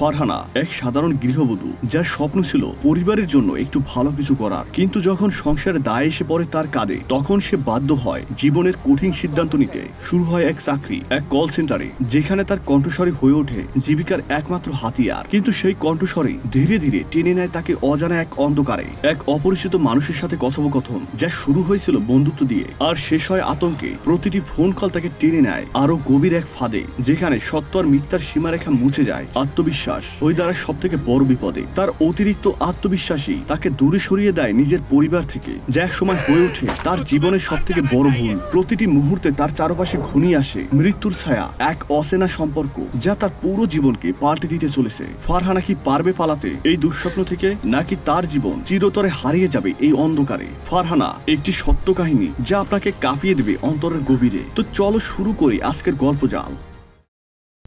ফারহানা এক সাধারণ গৃহবধূ যার স্বপ্ন ছিল পরিবারের জন্য একটু ভালো কিছু করার। কিন্তু যখন সংসারে দায় এসে পড়ে তার কাঁধে, তখন সে বাধ্য হয় জীবনের কঠিন সিদ্ধান্ত নিতে। শুরু হয় এক চাকরি, এক কল সেন্টারে যেখানে তার কণ্ঠস্বরে হয়ে ওঠে জীবিকার একমাত্র হাতিয়ার। কিন্তু সেই কণ্ঠস্বরে ধীরে ধীরে টেনে নেয় তাকে অজানা এক অন্ধকারে। এক অপরিচিত মানুষের সাথে কথোপকথন, যা শুরু হয়েছিল বন্ধুত্ব দিয়ে। আর শেষ হয় আতঙ্কে। প্রতিটি ফোন কল তাকে টেনে নেয় আরও গভীর এক ফাঁদে, যেখানে সত্য আর মিথ্যার সীমারেখা মুছে যায়। আত্মবিশ্বাস ওই দ্বারা সব থেকে বড় বিপদে। তার অতিরিক্ত আত্মবিশ্বাসী তাকে দূরে সরিয়ে দেয় নিজের পরিবার থেকে। যা এক সময় হয়ে ওঠে, তার জীবনের সব থেকে বড় ভুল। প্রতিটি মুহূর্তে তার চারপাশে ঘনিয়ে আসে মৃত্যুর ছায়া, এক অসেনা সম্পর্ক, যা তার পুরো জীবনকে পাল্টে দিতে চলেছে। ফারহানা কি পারবে পালাতে? এই দুঃস্বপ্ন থেকে নাকি তার জীবন চিরতরে হারিয়ে যাবে এই অন্ধকারে? ফারহানা, একটি সত্য কাহিনী যা আপনাকে কাঁপিয়ে দেবে অন্তরের গভীরে। তো চলো শুরু করি আজকের গল্প জাল।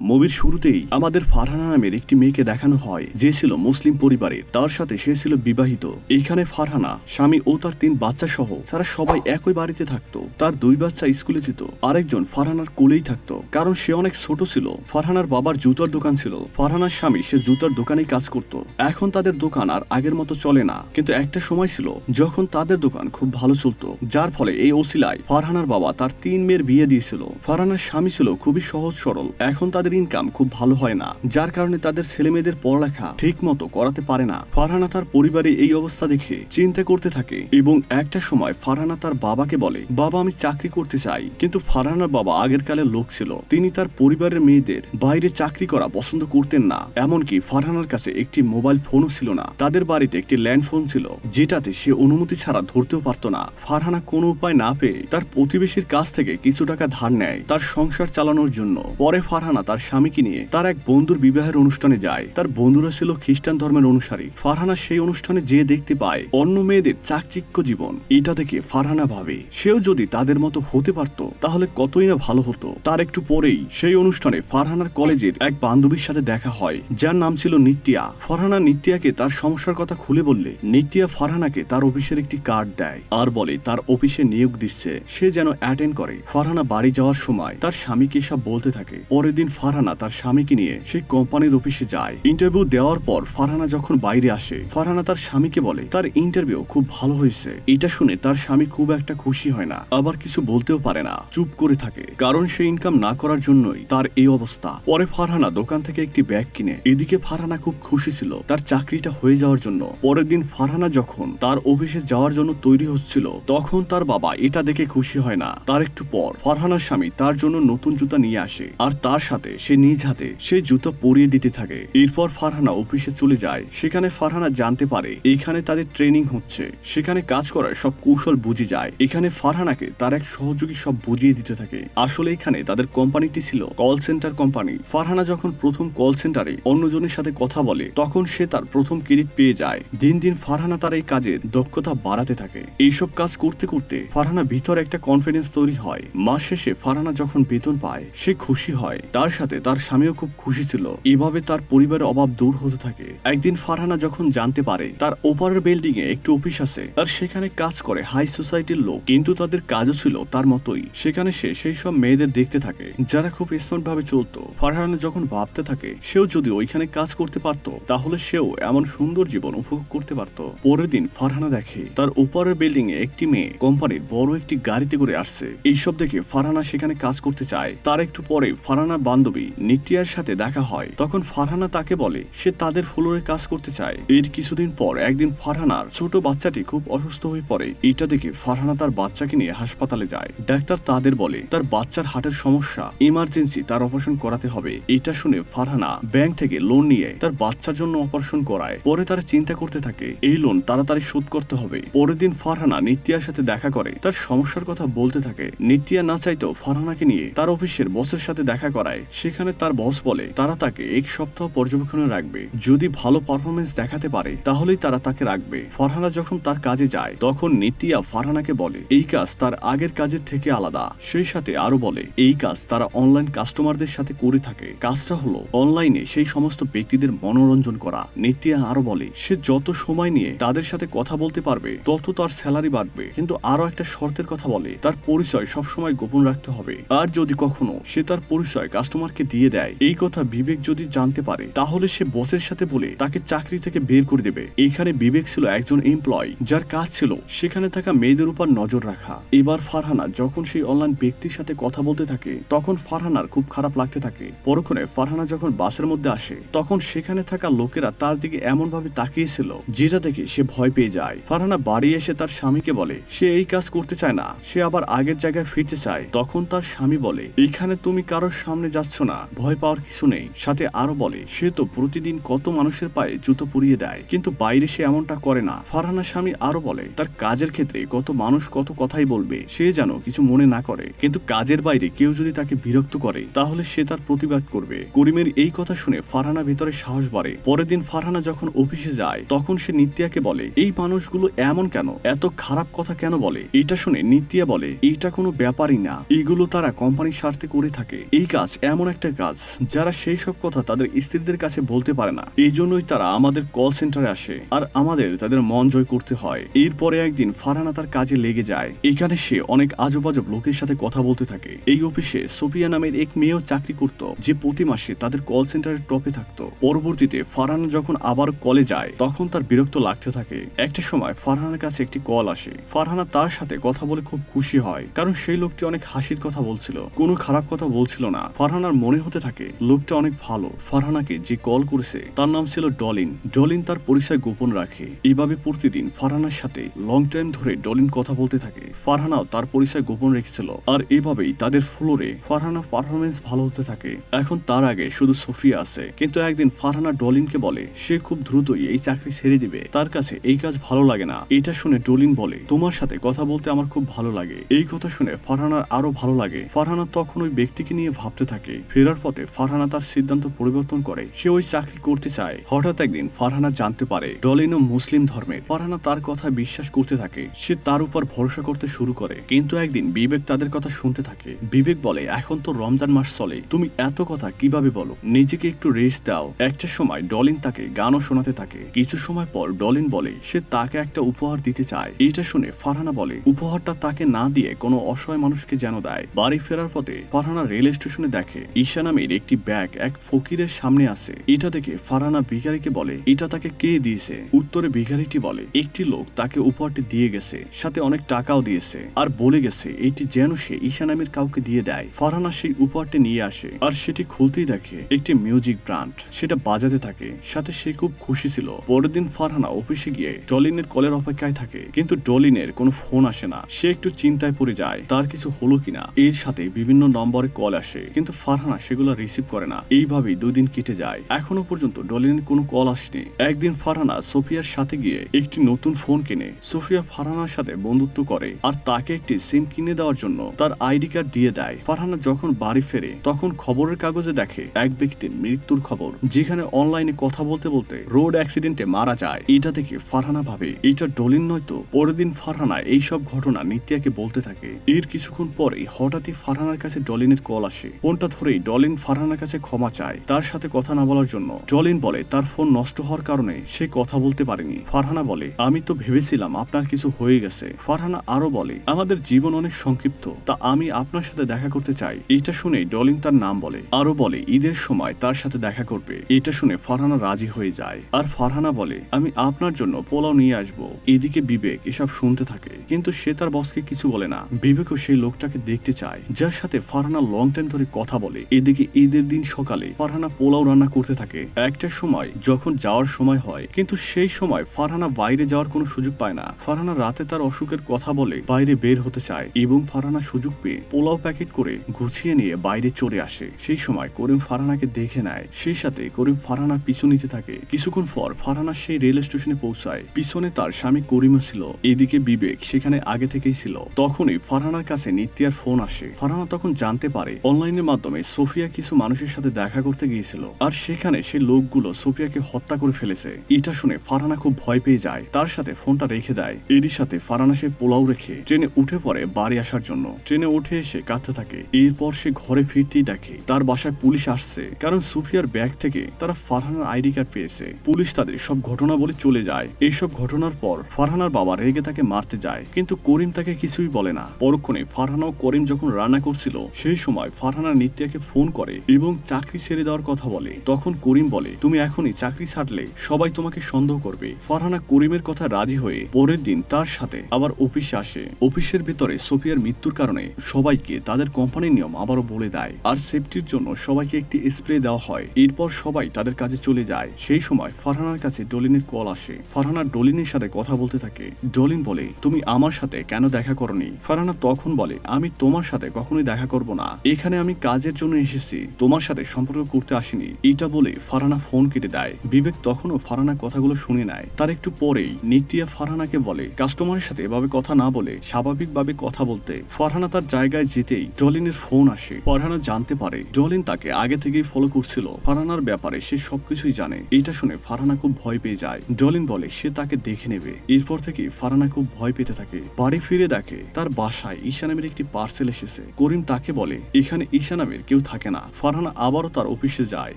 মুভির শুরুতেই আমাদের ফারহানা নামের একটি মেয়েকে দেখানো হয়। যে ছিল মুসলিম পরিবারের। তার সাথে সে ছিল বিবাহিত। এখানে ফারহানা, স্বামী ও তার তিন বাচ্চা সহ তারা সবাই একই বাড়িতে থাকতো। তার দুই বাচ্চা স্কুলে যেত। আরেকজন ফারহানার কোলেই থাকতো। কারণ সে অনেক ছোট ছিল। ফারহানার বাবার জুতার দোকান ছিল। ফারহানার স্বামী সে জুতার দোকানেই কাজ করত। এখন তাদের দোকান আর আগের মতো চলে না। কিন্তু একটা সময় ছিল যখন তাদের দোকান খুব ভালো চলতো। যার ফলে এই ওসিলায় ফারহানার বাবা তার তিন মেয়ের বিয়ে দিয়েছিল। ফারহানার স্বামী ছিল খুবই সহজ সরল। এখন তাদের ইনকাম খুব ভালো হয় না, যার কারণে তাদের ছেলে মেয়েদের পড়ালেখা ঠিক মতো করাতে পারে না। ফারহানা তার পরিবারে এই অবস্থা দেখে চিন্তা করতে থাকে এবং একটা সময় ফারহানা তার বাবাকে বলে, বাবা, আমি চাকরি করতে চাই। কিন্তু ফারহানার বাবা আগের কালের লোক ছিল। তিনি তার পরিবারের মেয়েদের বাইরে চাকরি করা পছন্দ করতেন না। এমনকি ফারহানার কাছে একটি মোবাইল ফোনও ছিল না। তাদের বাড়িতে একটি ল্যান্ড ফোন ছিল, যেটাতে সে অনুমতি ছাড়া ধরতেও পারতো না। ফারহানা কোনো উপায় না পেয়ে তার প্রতিবেশীর কাছ থেকে কিছু টাকা ধার নেয় তার সংসার চালানোর জন্য। পরে ফারহানা তার স্বামীকে নিয়ে তার এক বন্ধুর বিবাহের অনুষ্ঠানে যায়। তার বন্ধুরা ছিল খ্রিস্টান ধর্মের অনুসারী। ফারহানা সেই অনুষ্ঠানে যে দেখতে পায় অন্য মেয়েদের চাকচিক্য জীবন। এটা দেখে ফারহানা ভাবে, সেও যদি তাদের মতো হতে পারত, তাহলে কতই না ভালো হতো। তার একটু পরেই সেই অনুষ্ঠানে ফারহানার কলেজের এক বান্ধবীর সাথে দেখা হয়, যার নাম ছিল নিত্যা ফারহানা নিত্যাকে তার সমস্যার কথা খুলে বললে নিত্যা ফারহানাকে তার অফিসের একটি কার্ড দেয়। আর বলে, তার অফিসে নিয়োগ দিচ্ছে। সে যেন অ্যাটেন্ড করে। ফারহানা বাড়ি যাওয়ার সময় তার স্বামীকে সব বলতে থাকে। পরের দিন ফারহানা তার স্বামীকে নিয়ে সেই কোম্পানির অফিসে যায়। ইন্টারভিউ দেওয়ার পর ফারহানা যখন বাইরে আসে, ফারহানা তার স্বামীকে বলে, তার ইন্টারভিউ খুব ভালো হয়েছে। এটা শুনে তার স্বামী খুব একটা খুশি হয় না, আবার কিছু বলতেও পারে না, চুপ করে থাকে। কারণ সে ইনকাম না করার জন্যই তার এই অবস্থা। পরে ফারহানা দোকান থেকে একটি ব্যাগ কিনে, এদিকে ফারহানা খুব খুশি ছিল, তার চাকরিটা হয়ে যাওয়ার জন্য। পরের দিন ফারহানা যখন তার অফিসে যাওয়ার জন্য তৈরি হচ্ছিল, তখন তার বাবা এটা দেখে খুশি হয় না। তার একটু পর ফারহানার স্বামী তার জন্য নতুন জুতা নিয়ে আসে, আর তার সাথে সে নিজ হাতে সেই জুতো পরিয়ে দিতে থাকে। এরপর ফারহানা অফিসে চলে যায়। সেখানে ফারহানা জানতে পারে এইখানে তাদের ট্রেনিং হচ্ছে। সেখানে কাজ করার সব কৌশল বুঝে যায়। এখানে ফারহানাকে তার এক সহযোগী সব বুঝিয়ে দিতে থাকে। আসলে এখানে তাদের কোম্পানিটি ছিল কল সেন্টার কোম্পানি। ফারহানা যখন প্রথম কল সেন্টারে অন্যজনের সাথে কথা বলে, তখন সে তার প্রথম ক্রেডিট পেয়ে যায়। দিন দিন ফারহানা তার এই কাজের দক্ষতা বাড়াতে থাকে। এইসব কাজ করতে করতে ফারহানা ভিতর একটা কনফিডেন্স তৈরি হয়। মাস শেষে ফারহানা যখন বেতন পায়, সে খুশি হয়। তার সাথে তার স্বামীও খুব খুশি ছিল। এভাবে তার পরিবারের অভাব দূর হতে থাকে। একদিন ফারহানা যখন জানতে পারে, তার ওপারের বিল্ডিং এ একটি অফিস আছে, আর সেখানে কাজ করে হাই সোসাইটির লোক, কিন্তু তাদের কাজও ছিল তার মতোই। সেখানে সে সেই সব মেয়েদের দেখতে থাকে, যারা খুব স্মার্ট ভাবে চলতো। ফারহানা যখন ভাবতে থাকে, সেও যদি ওইখানে কাজ করতে পারতো, তাহলে সেও এমন সুন্দর জীবন উপভোগ করতে পারত। পরের দিন ফারহানা দেখে, তার উপরের বিল্ডিং এ একটি মেয়ে কোম্পানির বড় একটি গাড়িতে করে আসছে। এইসব দেখে ফারহানা সেখানে কাজ করতে চায়। তার একটু পরে ফারহানার বান্ধবী নিত্যার সাথে দেখা হয়। তখন ফারহানা তাকে বলে, সে তাদের ফ্লোরে কাজ করতে চায়। এর কিছুদিন পর একদিন ফারহানার ছোট বাচ্চাটি খুব অসুস্থ হয়ে পড়ে। এটা দেখে ফারহানা তার বাচ্চাকে নিয়ে হাসপাতালে যায়। ডাক্তার তাদের বলে, তার বাচ্চার হার্টের সমস্যা ইমার্জেন্সি তার অপারেশন করাতে হবে। এটা শুনে ফারহানা ব্যাংক থেকে লোন নিয়ে তার বাচ্চার জন্য অপারেশন করায়। পরে তারা চিন্তা করতে থাকে, এই লোন তাড়াতাড়ি শোধ করতে হবে। পরের দিন ফারহানা নিত্যার সাথে দেখা করে। তার সমস্যার কথা বলতে থাকে। নিত্যা না চাইতেও ফারহানাকে নিয়ে তার অফিসের বসের সাথে দেখা করায়। সেখানে তার বস বলে, তারা তাকে এক সপ্তাহ পর্যবেক্ষণে রাখবে। যদি ভালো পারফরমেন্স দেখাতে পারে, তাহলেই তারা তাকে রাখবে। ফারহানা যখন তার কাজে যায়, তখন নিতিয়া ফারহানাকে বলে, এই কাজ তার আগের কাজের থেকে আলাদা। সেই সাথে আরও বলে, এই কাজ তারা অনলাইন কাস্টমারদের সাথে করে থাকে। কাজটা হলো অনলাইনে সেই সমস্ত ব্যক্তিদের মনোরঞ্জন করা। নিতিয়া আরও বলে, সে যত সময় নিয়ে তাদের সাথে কথা বলতে পারবে, তত তার স্যালারি বাড়বে। কিন্তু আরও একটা শর্তের কথা বলে, তার পরিচয় সবসময় গোপন রাখতে হবে। আর যদি কখনো সে তার পরিচয় কাস্টমার কাস্টমারকে দিয়ে দেয়। এই কথা বিবেক যদি জানতে পারে, তাহলে সে বসের সাথে বলে তাকে চাকরি থেকে বের করে দেবে। এখানে বিবেক ছিল একজন এমপ্লয় যার কাজ ছিল সেখানে থাকা মেয়েদের উপর নজর রাখা। এবার ফারহানা যখন সেই অনলাইন ব্যক্তির সাথে কথা বলতে থাকে, তখন ফারহানার খুব খারাপ লাগতে থাকে। পরক্ষণে ফারহানা যখন বাসের মধ্যে আসে, তখন সেখানে থাকা লোকেরা তার দিকে এমন ভাবে তাকিয়েছিল, যেটা দেখে সে ভয় পেয়ে যায়। ফারহানা বাড়ি এসে তার স্বামীকে বলে, সে এই কাজ করতে চায় না। সে আবার আগের জায়গায় ফিরতে চায়। তখন তার স্বামী বলে, এখানে তুমি কারোর সামনে যাচ্ছ না, ভয় পাওয়ার কিছু নেই। সাথে আরও বলে, সে তো প্রতিদিন কত মানুষের পায়ে জুতো পুড়িয়ে দেয়, কিন্তু বাইরে সে এমনটা করে না। ফারহানা স্বামী আরও বলে, তার কাজের ক্ষেত্রে কত মানুষ কত কথাই বলবে, সে যেন কিছু মনে না করে। কিন্তু কাজের বাইরে কেউ যদি তাকে বিরক্ত করে, তাহলে সে তার প্রতিবাদ করবে। করিমের এই কথা শুনে ফারহানা ভেতরে সাহস বাড়ে। পরের দিন ফারহানা যখন অফিসে যায়, তখন সে নিত্যাকে বলে, এই মানুষগুলো এমন কেন? এত খারাপ কথা কেন বলে? এটা শুনে নিত্যা বলে, এইটা কোনো ব্যাপারই না। এইগুলো তারা কোম্পানির স্বার্থে করে থাকে। এই কাজ এমন একটা কাজ যারা সেই সব কথা তাদের স্ত্রীদের কাছে বলতে পারে না। এই জন্যই তারা আমাদের কল সেন্টারে আসে আর আমাদের তাদের মন জয় করতে হয়। এরপরে একদিন ফারহানা তার কাজে লেগে যায়। এখানে সে অনেক আজব আজব লোকের সাথে কথা বলতে থাকে। এই অফিসে সোফিয়া নামের এক মেয়েও চাকরি করত, যে প্রতি মাসে তাদের কল সেন্টারের টপে থাকতো। পরবর্তীতে ফারহানা যখন আবার কলে যায়, তখন তার বিরক্ত লাগতে থাকে। একটা সময় ফারহানার কাছে একটি কল আসে। ফারহানা তার সাথে কথা বলে খুব খুশি হয়, কারণ সেই লোকটি অনেক হাসির কথা বলছিল। কোনো খারাপ কথা বলছিল না। ফারহানার মনে হতে থাকে, লোকটা অনেক ভালো। ফারহানাকে যে কল করেছে, তার নাম ছিল ডলিন। ডলিন তার পরিচয় গোপন রাখে। এইভাবে প্রতিদিন ফারহানার সাথে লং টাইম ধরে ডলিন কথা বলতে থাকে। ফারহানাও তার পরিচয় গোপন রেখেছিল। আর এভাবেই তাদের ফ্লোরে ফারহানা পারফরমেন্স ভালো হতে থাকে। এখন তার আগে শুধু সোফিয়া আছে। কিন্তু একদিন ফারহানা ডলিনকে বলে, সে খুব দ্রুতই এই চাকরি ছেড়ে দিবে। তার কাছে এই কাজ ভালো লাগে না। এটা শুনে ডলিন বলে, তোমার সাথে কথা বলতে আমার খুব ভালো লাগে। এই কথা শুনে ফারহানার আরও ভালো লাগে। ফারহানা তখন ওই ব্যক্তিকে নিয়ে ভাবতে থাকে। ফেরার পথে ফারহানা তার সিদ্ধান্ত পরিবর্তন করে। সে ওই চাকরি করতে চায়। হঠাৎ একদিন ফারহানা জানতে পারে ডলিনও মুসলিম ধর্মের। ফারহানা তার কথা বিশ্বাস করতে থাকে, সে তার উপর ভরসা করতে শুরু করে। কিন্তু একদিন বিবেক তাদের কথা শুনতে থাকে। বিবেক বলে, এখন তো রমজান মাস চলে, তুমি এত কথা কীভাবে বলো? নিজেকে একটু রেস্ট দাও। একটা সময় ডলিন তাকে গানও শোনাতে থাকে। কিছু সময় পর ডলিন বলে, সে তাকে একটা উপহার দিতে চায়। এটা শুনে ফারহানা বলে, উপহারটা তাকে না দিয়ে কোনো অসহায় মানুষকে যেন দেয়। বাড়ি ফেরার পথে ফারহানা রেল স্টেশনে দেখে ঈশা নামের একটি ব্যাগ এক ফকিরের সামনে আছে। এটা দেখে ফারহানা ভিখারিকে বলে, এটা তাকে কে দিয়েছে? উত্তরে ভিখারিটি বলে, একটি লোক তাকে উপহারটি দিয়ে গেছে, সাথে অনেক টাকাও দিয়েছে, আর বলে গেছে, এটি যেন সে ঈশা নামের কাউকে দিয়ে দেয়। ফারহানা সেই উপহারটি নিয়ে আসে, আর সেটি খুলতেই দেখে একটি মিউজিক ব্রান্ড সেটা বাজাতে থাকে, সাথে সে খুব খুশি ছিল। পরের দিন ফারহানা অফিসে গিয়ে ডলিনের কলের অপেক্ষায় থাকে, কিন্তু ডলিনের কোনো ফোন আসে না। সে একটু চিন্তায় পড়ে যায়, তার কিছু হলো কিনা। এর সাথে বিভিন্ন নম্বরে কল আসে, কিন্তু ফারহানা সেগুলো রিসিভ করে না। এইভাবেই দুই দিন কেটে যায়। এখনও পর্যন্ত ডলিনের কোনো কল আসেনি। একদিন ফারহানা সোফিয়ার সাথে গিয়ে একটি নতুন ফোন কিনে। সোফিয়া ফারহানার সাথে বন্ধুত্ব করে আর তাকে একটি সিম কিনে দেওয়ার জন্য তার আইডি কার্ড দিয়ে দেয়। ফারহানা যখন বাড়ি ফেরে, তখন খবরের কাগজে দেখে এক ব্যক্তির মৃত্যুর খবর, যেখানে অনলাইনে কথা বলতে বলতে রোড অ্যাক্সিডেন্টে মারা যায়। এটা দেখে ফারহানা ভাবে, এটা ডলিন নয় তো? পরের দিন ফারহানা এইসব ঘটনা নিত্যাকে বলতে থাকে। এর কিছুক্ষণ পরেই হঠাৎই ফারহানার কাছে ডলিনের কল আসে। ফোনটা ধরেই ডলিন ফারহানার কাছে ক্ষমা চায় তার সাথে কথা না বলার জন্য। ডলিন বলে, তার ফোন নষ্ট হওয়ার কারণে সে কথা বলতে পারেনি। ফারহানা বলে, আমি তো ভেবেছিলাম আপনার কিছু হয়ে গেছে। ফারহানা আরও বলে, আমাদের জীবন অনেক সংক্ষিপ্ত, তা আমি আপনার সাথে দেখা করতে চাই। এটা শুনে ডলিন তার নাম বলে। আরও বলে, ঈদের সময় তার সাথে দেখা করবে। এটা শুনে ফারহানা রাজি হয়ে যায়। আর ফারহানা বলে, আমি আপনার জন্য পোলাও নিয়ে আসব। এদিকে বিবেক এসব শুনতে থাকে, কিন্তু সে তার বসকে কিছু বলে না। বিবেকও সেই লোকটাকে দেখতে চায়, যার সাথে ফারহানা লং টাইম ধরে কথা বলে। এদিকে ঈদের দিন সকালে ফারহানা পোলাও রান্না করতে থাকে। একটা সময় যখন যাওয়ার সময় হয়, কিন্তু সেই সময় ফারহানা বাইরে যাওয়ার কোনো সুযোগ পায় না। ফারহানা রাতে তার অসুখের কথা বলে বাইরে বের হতে চায় এবং ফারহানা সুযোগ পেয়ে পোলাও প্যাকেট করে গুছিয়ে নিয়ে বাইরে চলে আসে। সেই সময় করিম ফারহানাকে দেখে নেয়। সেই সাথে করিম ফারহানার পিছু নিতে থাকে। কিছুক্ষণ পর ফারহানা সেই রেল স্টেশনে পৌঁছায়। পিছনে তার স্বামী করিমও ছিল। এদিকে বিবেক সেখানে আগে থেকেই ছিল। তখনই ফারহানার কাছে নিত্যার ফোন আসে। ফারহানা তখন জানতে পারে, অনলাইনের মাধ্যমে সোফিয়া কিছু মানুষের সাথে দেখা করতে গিয়েছিল। আর সেখানে সে লোকগুলো সোফিয়াকে হত্যা করে ফেলেছে। এটা শুনে ফারহানা খুব ভয় পেয়ে যায়। তার সাথে ফোনটা রেখে দেয়। এরই সাথে ফারহানা সে পোলাও রেখে ট্রেনে উঠে পড়ে বাড়ি আসার জন্য। ট্রেনে উঠে এসে কাঁদতে থাকে। এরপর সে ঘরে ফিরতেই দেখে তার বাসায় পুলিশ আসছে। কারণ সুফিয়ার ব্যাগ থেকে তারা ফারহানার আইডি কার্ড পেয়েছে। পুলিশ তাদের সব ঘটনা বলে চলে যায়। এইসব ঘটনার পর ফারহানার বাবা রেগে তাকে মারতে যায়। কিন্তু করিম তাকে কিছুই বলে না। পরক্ষণে ফারহানা ও করিম যখন রান্না করছিল, সেই সময় ফারহানা নিত্যাকে ডলিনকে ফোন করে এবং চাকরি ছেড়ে দেওয়ার কথা বলে। তখন করিম বলে, তুমি এখনই চাকরি ছাড়লে সবাই তোমাকে সন্দেহ করবে। ফারহানা করিমের কথা রাজি হয়ে পরের দিন তার সাথে আবার অফিসে আসে। অফিসের ভেতরে সোফিয়ার মৃত্যুর কারণে সবাইকে তাদের কোম্পানির নিয়ম আবারও বলে দেয় আর সেফটির জন্য সবাইকে একটি স্প্রে দেওয়া হয়। এরপর সবাই তাদের কাজে চলে যায়। সেই সময় ফারহানার কাছে ডলিনের কল আসে। ফারহানা ডলিনের সাথে কথা বলতে থাকে। ডলিন বলে, তুমি আমার সাথে কেন দেখা করনি? ফারহানা তখন বলে, আমি তোমার সাথে কখনোই দেখা করব না। এখানে আমি কাজের জন্য এসেছি। তোমার সাথে সম্পর্ক করতে আসিনি। এটা বলে ফারহানা ফোন কেটে দেয়। বিবেক তখনও ফারহানা কথাগুলো শুনে নেয়। তার একটু পরেই নিতিয়া ফারহানাকে বলে, কাস্টমারের সাথে এভাবে কথা না বলে স্বাভাবিকভাবে কথা বলতে। ফারহানা তার জায়গায় যেতেই ডলিনের ফোন আসে। ফারহানা জানতে পারে ডলিন তাকে আগে থেকেই ফলো করছিল। ফারহানার ব্যাপারে সে সবকিছুই জানে। এটা শুনে ফারহানা খুব ভয় পেয়ে যায়। ডলিন বলে, সে তাকে দেখে নেবে। এরপর থেকে ফারহানা খুব ভয় পেতে থাকে। বাড়ি ফিরে দেখে তার বাসায় ঈশা নামের একটি পার্সেল এসেছে। করিম তাকে বলে, এখানে ঈশা নামের কেউ থাকে না। ফারহানা আবারও তার অফিসে যায়।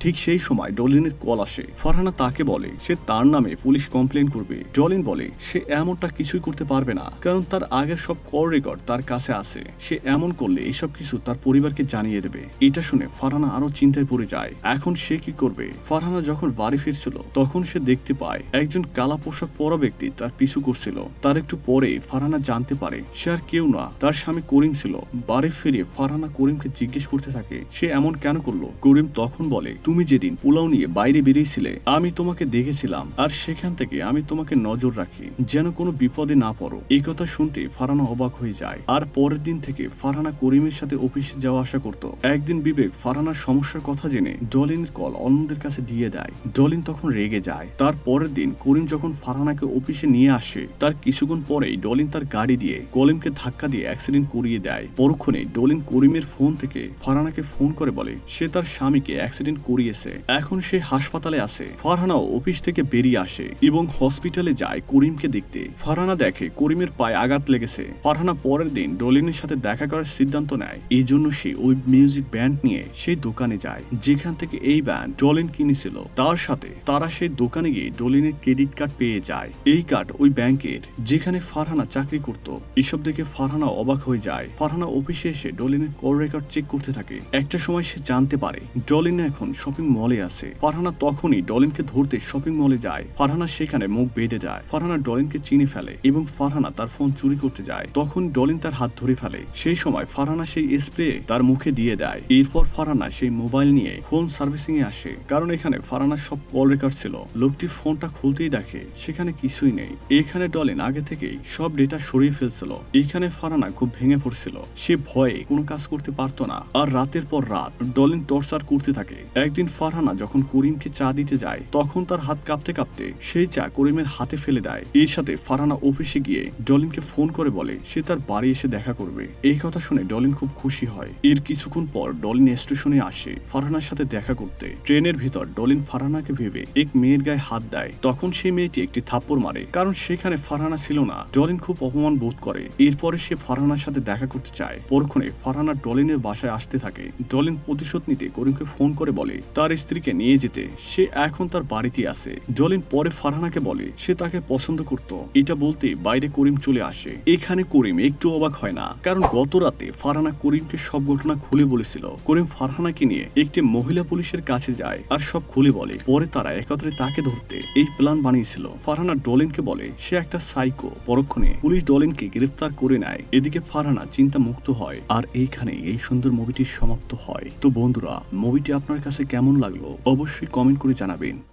ঠিক সেই সময় ডলিনের কল আসে। ফারহানা তাকে বলে, সে তার নামে পুলিশ কমপ্লেন করবে। ডলিন বলে, সে এমনটা কিছুই করতে পারবে না, কারণ তার আগের সব কল রেকর্ড তার কাছে আছে। সে এমন করলে এইসব কিছু তার পরিবারকে জানিয়ে দেবে। এটা শুনে ফারহানা আরও চিন্তায় পড়ে যায়, এখন সে কি করবে? ফারহানা যখন বাড়ি ফিরছিল, তখন সে দেখতে পায়, একজন কালা পোশাক পরা ব্যক্তি তার পিছু করছিল। তার একটু পরে ফারহানা জানতে পারে, সে আর কেউ না। তার স্বামী করিম ছিল। বাড়ি ফিরে ফারহানা করিমকে জিজ্ঞেস করতে থাকে সে এমন কেন করল? করিম তখন বলে, তুমি যেদিন পোলাও নিয়ে বাইরে বেরিয়েছিলে, আমি তোমাকে দেখেছিলাম, আর সেখান থেকে আমি তোমাকে নজর রাখি। যেন কোনো বিপদে না পড়ো। এই কথা শুনতে ফারহানা অবাক হয়ে যায়। আর পরের দিন থেকে ফারানা করিমের সাথে অফিসে যাওয়া আসা করত। একদিন বিবেক ফারহানার সমস্যার কথা জেনে ডলিনের কল অন্যদের কাছে দিয়ে দেয়। ডলিন তখন রেগে যায়। তার পরের দিন করিম যখন ফারহানাকে অফিসে নিয়ে আসে, তার কিছুক্ষণ পরেই ডলিন তার গাড়ি দিয়ে কলিমকে ধাক্কা দিয়ে অ্যাক্সিডেন্ট করিয়ে দেয়। পরক্ষণে ডলিন করিমের ফোন থেকে ফারহানাকে ফোন করে বলে, সে তার স্বামীকে অ্যাক্সিডেন্ট করিয়েছে। এখন সে হাসপাতালে আছে। ফারহানাও অফিস থেকে বেরিয়ে আসে এবং হসপিটালে যায় করিমকে দেখতে। ফারহানা দেখে করিমের পায়ে আঘাত লেগেছে। ফারহানা পরের দিন ডলিনের সাথে দেখা করার সিদ্ধান্ত নেয়। এই জন্য সে ওই মিউজিক ব্যান্ড নিয়ে সেই দোকানে যায়, যেখান থেকে এই ব্যান্ড ডলিন কিনেছিল। তার সাথে তারা সেই দোকানে গিয়ে ডলিনের ক্রেডিট কার্ড পেয়ে যায়। এই কার্ড ওই ব্যাংকের, যেখানে ফারহানা চাকরি করত। এসব দেখে ফারহানা অবাক হয়ে যায়। ফারহানা অফিসে এসে ডলিনের কল রেকর্ড চেক করতে থাকে। একটা সময় সে জানতে পারে, ডলিন এখন শপিং মলে আছে। ফারহানা তখনই ডলিনকে ধরতে শপিং মলে যায়। ফারহানা সেখানে মুখ বেঁধে যায়। ফারহানা ডলিনকে চিনে ফেলে এবং ফারহানা তার ফোন চুরি করতে যায়। তখন ডলিন তার হাত ধরে ফেলে। সেই সময় ফারহানা সেই স্প্রে তার মুখে দিয়ে দেয়। এরপর ফারহানা সেই মোবাইল নিয়ে ফোন সার্ভিসিং এ আসে। কারণ এখানে ফারহানার সব কল রেকর্ড ছিল। লোকটি ফোনটা খুলতেই দেখে, সেখানে কিছুই নেই। এখানে ডলিন আগে থেকেই সব ডেটা সরিয়ে ফেলছিল। এখানে ফারহানা খুব ভেঙে পড়ছিল। সে ভয়ে কোনো কাজ করতে পারতো না। আর রাতের পর রাত ডলিন টর্চার করতে থাকে। একদিন ফারহানা যখন করিমকে চা দিতে যায়, তখন তার হাত কাঁপতে কাঁপতে সেই চা করিমের হাতে ফেলে দেয়। এর সাথে ফারহানা অফিসে গিয়ে ডলিনকে ফোন করে বলে, সে তার বাড়ি এসে দেখা করবে। এই কথা শুনে ডলিন খুব খুশি হয়। এর কিছুক্ষণ পর ডলিন স্টেশনে আসে ফারহানার সাথে দেখা করতে। ট্রেনের ভিতর ডলিন ফারহানাকে ভেবে এক মেয়ের গায়ে হাত দেয়। তখন সেই মেয়েটি একটি থাপ্পড় মারে, কারণ সেখানে ফারহানা ছিল না। ডলিন খুব অপমান বোধ করে। এরপরে সে ফারহানার সাথে দেখা করতে চায়। পরক্ষণে ফারহানা ডলিনের বাসায় আসতে থাকে। ডলিন প্রতিশোধ নিতে করিমকে ফোন করে বলে, তার স্ত্রীকে নিয়ে যেতে। সে এখন তার বাড়িতে আছে। ডলিন পরে ফারহানাকে বলে, সে তাকে পছন্দ করত। এটা বলতে বাইরে করিম চলে আসে। এখানে করিম একটু অবাক হয় না। কারণ গত রাতে ফারহানা করিমকে সব ঘটনা খুলে বলেছিল। করিম ফারহানাকে নিয়ে একটি মহিলা পুলিশের কাছে যায় আর সব খুলে বলে। পরে তারা একত্রে তাকে ধরতে এই প্ল্যান বানিয়েছিল। ফারহানা ডলিনকে বলে, সে একটা সাইকো। পরক্ষণে পুলিশ ডলিনকে গ্রেফতার করে নেয়। এদিকে ফারহানা চিন্তা মুক্ত হয়। আর এইখানে এই সুন্দর মুভিটির সমাপ্ত হয়। তো বন্ধুরা মুভিটি আপনার কাছে কেমন লাগল অবশ্যই কমেন্ট করে জানাবেন।